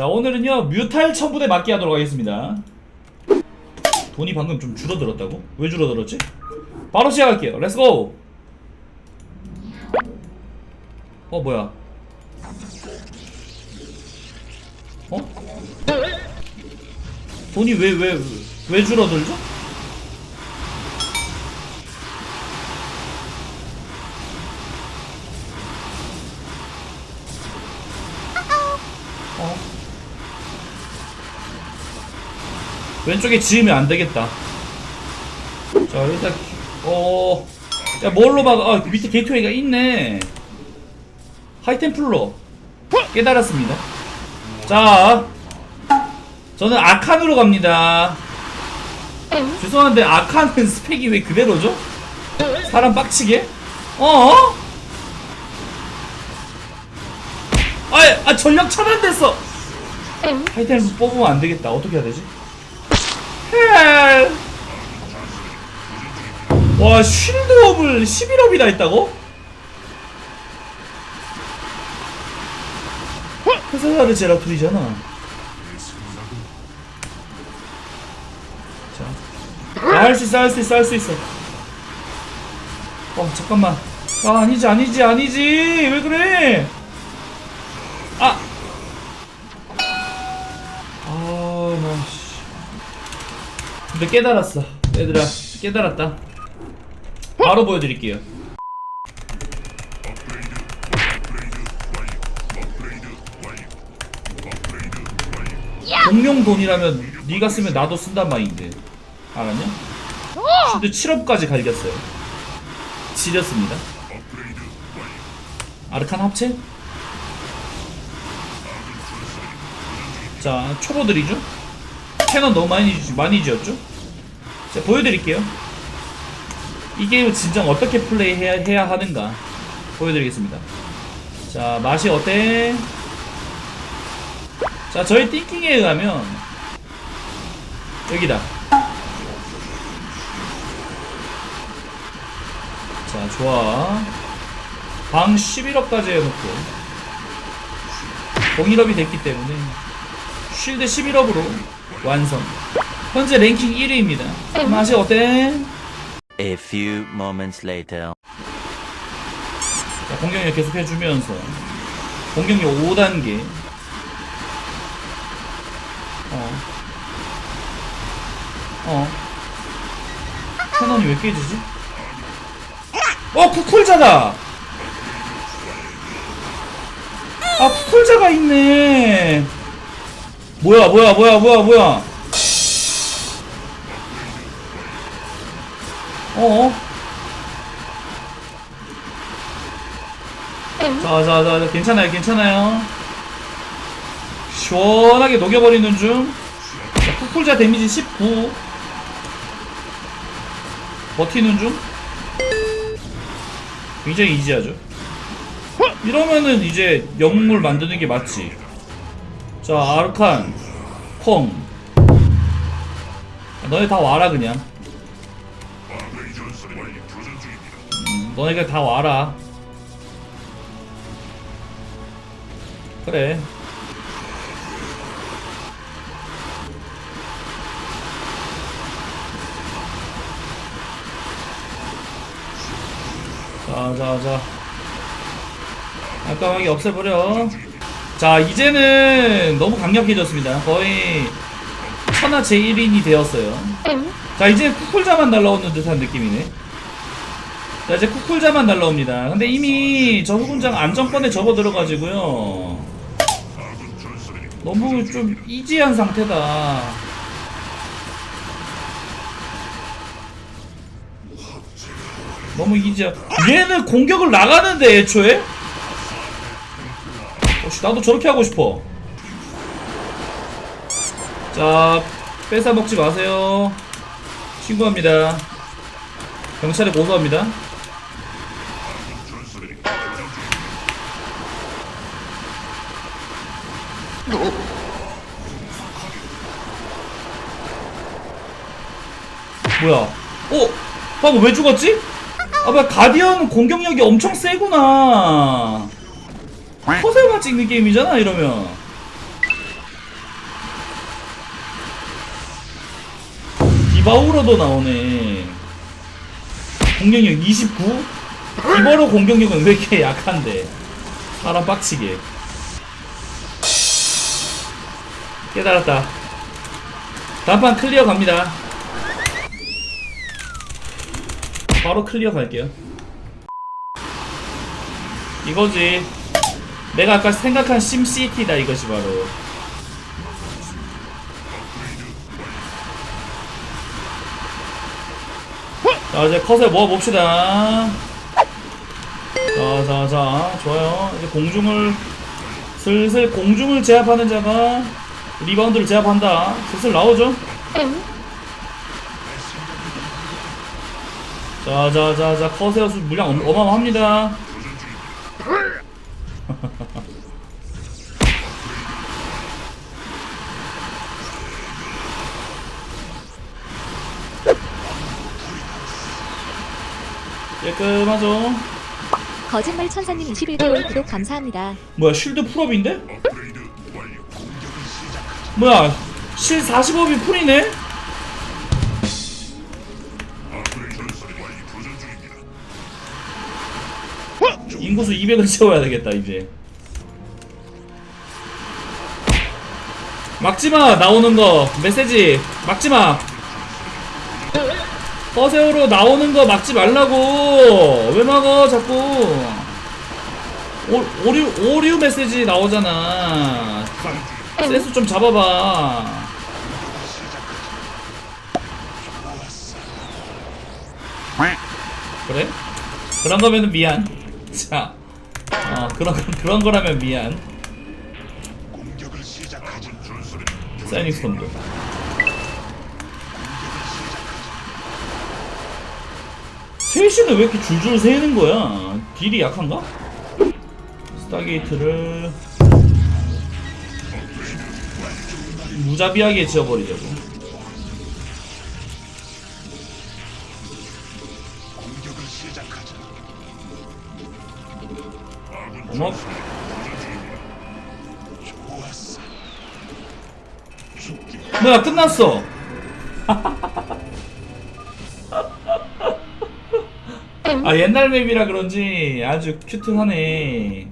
자 오늘은요 뮤탈 천부대 맞기 하도록 하겠습니다 돈이 방금 좀 줄어들었다고? 왜 줄어들었지? 바로 시작할게요 렛츠고 어 뭐야 어? 돈이 왜 왜왜 줄어들죠? 왼쪽에 지으면 안 되겠다. 자, 일단, 어, 야, 뭘로 막, 아, 밑에 게이트웨이가 있네. 하이템플러. 깨달았습니다. 자, 저는 아칸으로 갑니다. 죄송한데, 아칸은 스펙이 왜 그대로죠? 사람 빡치게? 어? 아, 아 전력 차단됐어. 하이템 뽑으면 안 되겠다. 어떻게 해야 되지? 헬. 와 쉴드업을 11업이나 했다고? 회사사르 제라툴이잖아. 자, 할수 있어, 할 수 있어, 할 수 있어. 어 잠깐만. 아 아니지, 아니지, 아니지. 왜 그래? 아! 아, 나, 씨. 근데 깨달았어. 얘들아, 깨달았다. 바로 보여드릴게요. 공룡 돈이라면 네가 쓰면 나도 쓴단 말인데 알았냐? 근데 7업까지 갈겼어요. 지렸습니다. 아르칸 합체? 자, 초보들이죠? 캐논 너무 많이, 지- 많이 지었죠? 자, 보여드릴게요. 이 게임을 진정 어떻게 플레이해야 해야 하는가 보여드리겠습니다. 자, 맛이 어때? 자, 저희 띵킹에 의하면 여기다. 자, 좋아. 방 11업까지 해놓고 공일업이 됐기 때문에 쉴드 11업으로 완성. 현재 랭킹 1위입니다. 맛이 어때? A few moments later. 자, 공격력 계속 해주면서 공격력 5단계. 어. 어. 캐논이 왜 깨지지? 어, 쿠쿨자다! 아, 쿠쿨자가 있네! 뭐야, 뭐야, 뭐야, 뭐야, 뭐야! 어어? 자, 자, 자, 자, 괜찮아요, 괜찮아요. 시원하게 녹여버리는 중. 자, 쿨쿨자 데미지 19. 버티는 중. 굉장히 이지하죠. 이러면은 이제 영물 만드는 게 맞지. 자, 아르칸, 콩. 너네 다 와라, 그냥. 너네가 다 와라. 그래. 자, 자, 자. 깔끔하게 없애버려. 자, 이제는 너무 강력해졌습니다. 거의 천하 제1인이 되었어요. 자, 이제 쿠쿨자만 날라오는 듯한 느낌이네. 자, 이제 쿠쿨자만 날라옵니다. 근데 이미 저 후군장 안정권에 접어 들어가지고요. 너무 좀 이지한 상태다. 너무 이지야. 얘는 공격을 나가는데 애초에? 혹시 나도 저렇게 하고 싶어. 자, 뺏어 먹지 마세요. 신고합니다. 경찰에 고소합니다. 뭐야? 어? 방금 왜 죽었지? 아, 뭐야, 가디언 공격력이 엄청 세구나. 허세만 찍는 게임이잖아, 이러면. 디바우로도 나오네. 공격력 29? 디바로 공격력은 왜 이렇게 약한데? 사람 빡치게. 깨달았다. 단판 클리어 갑니다. 바로 클리어 갈게요. 이거지. 내가 아까 생각한 심시티다 이것이 바로. 자 이제 컷에 모아봅시다 자자 자 좋아요 이제 공중을 슬슬 공중을 제압하는 자가 리바운드를 제압한다 슬슬 나오죠 자자자자 수 물량 엄- 어마어마합니다 깔끔하죠 거짓말 천사님 21개월 구독 감사합니다. 뭐야 쉴드 풀업인데? 뭐야 실 45이 풀이네? 인구수 200을 채워야 되겠다 이제 막지마 나오는 거 메시지 막지마 허세오로 나오는 거 막지 말라고 왜 막어 자꾸 오, 오류 오류 메시지 나오잖아. 센스 좀 잡아봐. 그래? 그런 거면은 미안. 자, 어 그런 거- 그런 거라면 미안. 사이닉 스톰도. 셋이는 왜 이렇게 줄줄 새는 거야? 딜이 약한가? 스타게이트를 무자비하게 지어버리려고 어머 뭐야 끝났어. 아 옛날 맵이라 그런지 아주 큐트하네